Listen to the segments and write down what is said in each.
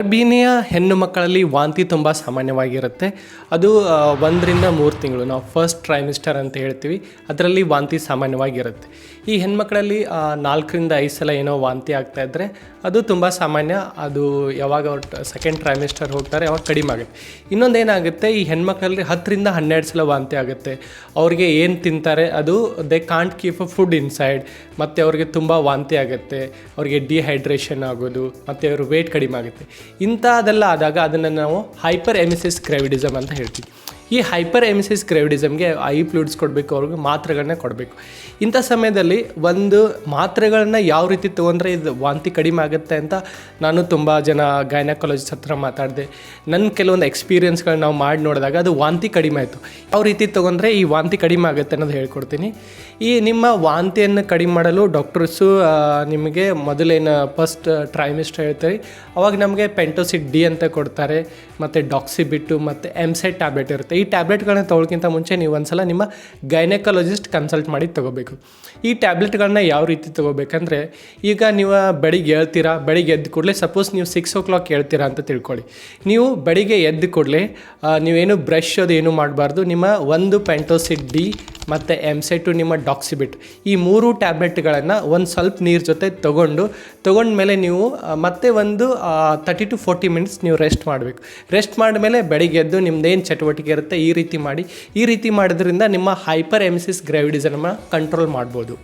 ಗರ್ಭಿಣಿಯ ಹೆಣ್ಣು ಮಕ್ಕಳಲ್ಲಿ ವಾಂತಿ ತುಂಬ ಸಾಮಾನ್ಯವಾಗಿರುತ್ತೆ. ಅದು ಒಂದರಿಂದ ಮೂರು ತಿಂಗಳು. ನಾವು ಫಸ್ಟ್ ಟ್ರೈಮಿಸ್ಟರ್ ಅಂತ ಹೇಳ್ತೀವಿ. ಅದರಲ್ಲಿ ವಾಂತಿ ಸಾಮಾನ್ಯವಾಗಿರುತ್ತೆ. ಈ ಹೆಣ್ಮಕ್ಳಲ್ಲಿ ಆ, ನಾಲ್ಕರಿಂದ ಐದು ಸಲ ಏನೋ ವಾಂತಿ ಆಗ್ತಾ ಇದ್ದರೆ ಅದು ತುಂಬ ಸಾಮಾನ್ಯ. ಅದು ಯಾವಾಗ ಸೆಕೆಂಡ್ ಟ್ರೈಮಿಸ್ಟರ್ ಹೋಗ್ತಾರೆ ಅವಾಗ ಕಡಿಮೆ ಆಗುತ್ತೆ. ಇನ್ನೊಂದು ಏನಾಗುತ್ತೆ ಈ ಹೆಣ್ಮಕ್ಳಲ್ಲಿ ಹತ್ತರಿಂದ ಹನ್ನೆರಡು ಸಲ ವಾಂತಿ ಆಗುತ್ತೆ. ಅವ್ರಿಗೆ ಏನು ತಿಂತಾರೆ ಅದು they can't keep a food inside ಮತ್ತು ಅವ್ರಿಗೆ ತುಂಬ ವಾಂತಿ ಆಗುತ್ತೆ. ಅವ್ರಿಗೆ ಡಿಹೈಡ್ರೇಷನ್ ಆಗೋದು ಮತ್ತು ಅವ್ರ ವೇಟ್ ಕಡಿಮೆ ಆಗುತ್ತೆ. ಇಂಥದ್ದೆಲ್ಲ ಆದಾಗ ಅದನ್ನು ನಾವು ಹೈಪರ್ ಎಮಿಸಿಸ್ ಕ್ರೆವಿಡಿಸಮ್ ಅಂತ ಹೇಳ್ತೀವಿ. ಈ ಹೈಪರ್ ಎಮಿಸಿಸ್ ಗ್ರೆವಿಡಿಸಮ್ಗೆ ಐ ಫ್ಲೂಡ್ಸ್ ಕೊಡಬೇಕು, ಅವ್ರಿಗೆ ಮಾತ್ರೆಗಳನ್ನ ಕೊಡಬೇಕು. ಇಂಥ ಸಮಯದಲ್ಲಿ ಒಂದು ಮಾತ್ರೆಗಳನ್ನ ಯಾವ ರೀತಿ ತೊಗೊಂಡ್ರೆ ಇದು ವಾಂತಿ ಕಡಿಮೆ ಆಗುತ್ತೆ ಅಂತ ನಾನು ತುಂಬ ಜನ ಗೈನಕಾಲಜಿಸ್ಟ್ ಹತ್ರ ಮಾತಾಡಿದೆ. ನನ್ನ ಕೆಲವೊಂದು ಎಕ್ಸ್ಪೀರಿಯನ್ಸ್ಗಳನ್ನ ನಾವು ಮಾಡಿ ನೋಡಿದಾಗ ಅದು ವಾಂತಿ ಕಡಿಮೆ ಆಯಿತು. ಯಾವ ರೀತಿ ತೊಗೊಂಡ್ರೆ ಈ ವಾಂತಿ ಕಡಿಮೆ ಆಗುತ್ತೆ ಅನ್ನೋದು ಹೇಳ್ಕೊಡ್ತೀನಿ. ಈ ನಿಮ್ಮ ವಾಂತಿಯನ್ನು ಕಡಿಮೆ ಮಾಡಲು ಡಾಕ್ಟರ್ಸು ನಿಮಗೆ ಮೊದಲೇನು ಫಸ್ಟ್ ಟ್ರೈಮಿಸ್ಟರ್ ಹೇಳ್ತಾರೆ. ಅವಾಗ ನಮಗೆ ಪೆಂಟೋಸಿಡ್ ಡಿ ಅಂತ ಕೊಡ್ತಾರೆ, ಮತ್ತು ಡಾಕ್ಸಿಬಿಟ್ಟು, ಮತ್ತು ಎಮ್ಸೆಟ್ ಟ್ಯಾಬ್ಲೆಟ್ ಇರುತ್ತೆ. ಈ ಟ್ಯಾಬ್ಲೆಟ್ಗಳನ್ನ ತೊಗೊಳಕ್ಕಿಂತ ಮುಂಚೆ ನೀವು ಒಂದ್ಸಲ ನಿಮ್ಮ ಗೈನೆಕಾಲಜಿಸ್ಟ್ ಕನ್ಸಲ್ಟ್ ಮಾಡಿ ತೊಗೋಬೇಕು. ಈ ಟ್ಯಾಬ್ಲೆಟ್ಗಳನ್ನ ಯಾವ ರೀತಿ ತೊಗೋಬೇಕಂದ್ರೆ, ಈಗ ನೀವು ಬೆಳಿಗ್ಗೆ ಹೇಳ್ತೀರಾ, ಬೆಳಿಗ್ಗೆ ಎದ್ದ ಕೂಡಲೇ ಸಪೋಸ್ ನೀವು ಸಿಕ್ಸ್ ಓ ಕ್ಲಾಕ್ ಹೇಳ್ತೀರಾ ಅಂತ ತಿಳ್ಕೊಳ್ಳಿ. ನೀವು ಬೆಳಿಗ್ಗೆ ಎದ್ದ ಕೂಡಲೇ ನೀವೇನು ಬ್ರಷ್ ಅದು ಏನು ಮಾಡಬಾರ್ದು, ನಿಮ್ಮ ಒಂದು ಪ್ಯಾಂಟೋಸಿಡ್ ಡಿ ಮತ್ತು ಎಮ್ಸೆಟು ನಿಮ್ಮ ಡಾಕ್ಸಿಬಿಟ್ ಈ ಮೂರು ಟ್ಯಾಬ್ಲೆಟ್ಗಳನ್ನು ಒಂದು ಸ್ವಲ್ಪ ನೀರು ಜೊತೆ ತೊಗೊಂಡು ತೊಗೊಂಡ್ಮೇಲೆ ನೀವು ಮತ್ತೆ ಒಂದು ತರ್ಟಿ ಟು ಫೋರ್ಟಿ ಮಿನಿಟ್ಸ್ ನೀವು ರೆಸ್ಟ್ ಮಾಡಬೇಕು. ರೆಸ್ಟ್ ಮಾಡಿದ್ಮೇಲೆ ಬೆಳಿಗ್ಗೆ ಎದ್ದು ನಿಮ್ಮದೇನು ಚಟುವಟಿಕೆ ಇರುತ್ತೆ ಈ ರೀತಿ ಮಾಡಿ. ಈ ರೀತಿ ಮಾಡೋದ್ರಿಂದ ನಿಮ್ಮ ಹೈಪರ್ ಎಮ್ಸಿಸ್ ಗ್ರಾವಿಡಿಸನ್ನ ಕಂಟ್ರೋಲ್ ಮಾಡ್ಬೋದು.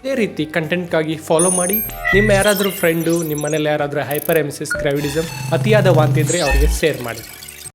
ಇದೇ ರೀತಿ ಕಂಟೆಂಟ್ಗಾಗಿ ಫಾಲೋ ಮಾಡಿ. ನಿಮ್ಮ ಯಾರಾದರೂ ಫ್ರೆಂಡು ನಿಮ್ಮ ಮನೇಲಿ ಯಾರಾದರೂ ಹೈಪರ್ ಎಮ್ಸಿಸ್ ಗ್ರಾವಿಡಿಸಮ್ ಅತಿಯಾದ ವಾಂತಿದ್ರೆ ಅವರಿಗೆ ಶೇರ್ ಮಾಡಿ.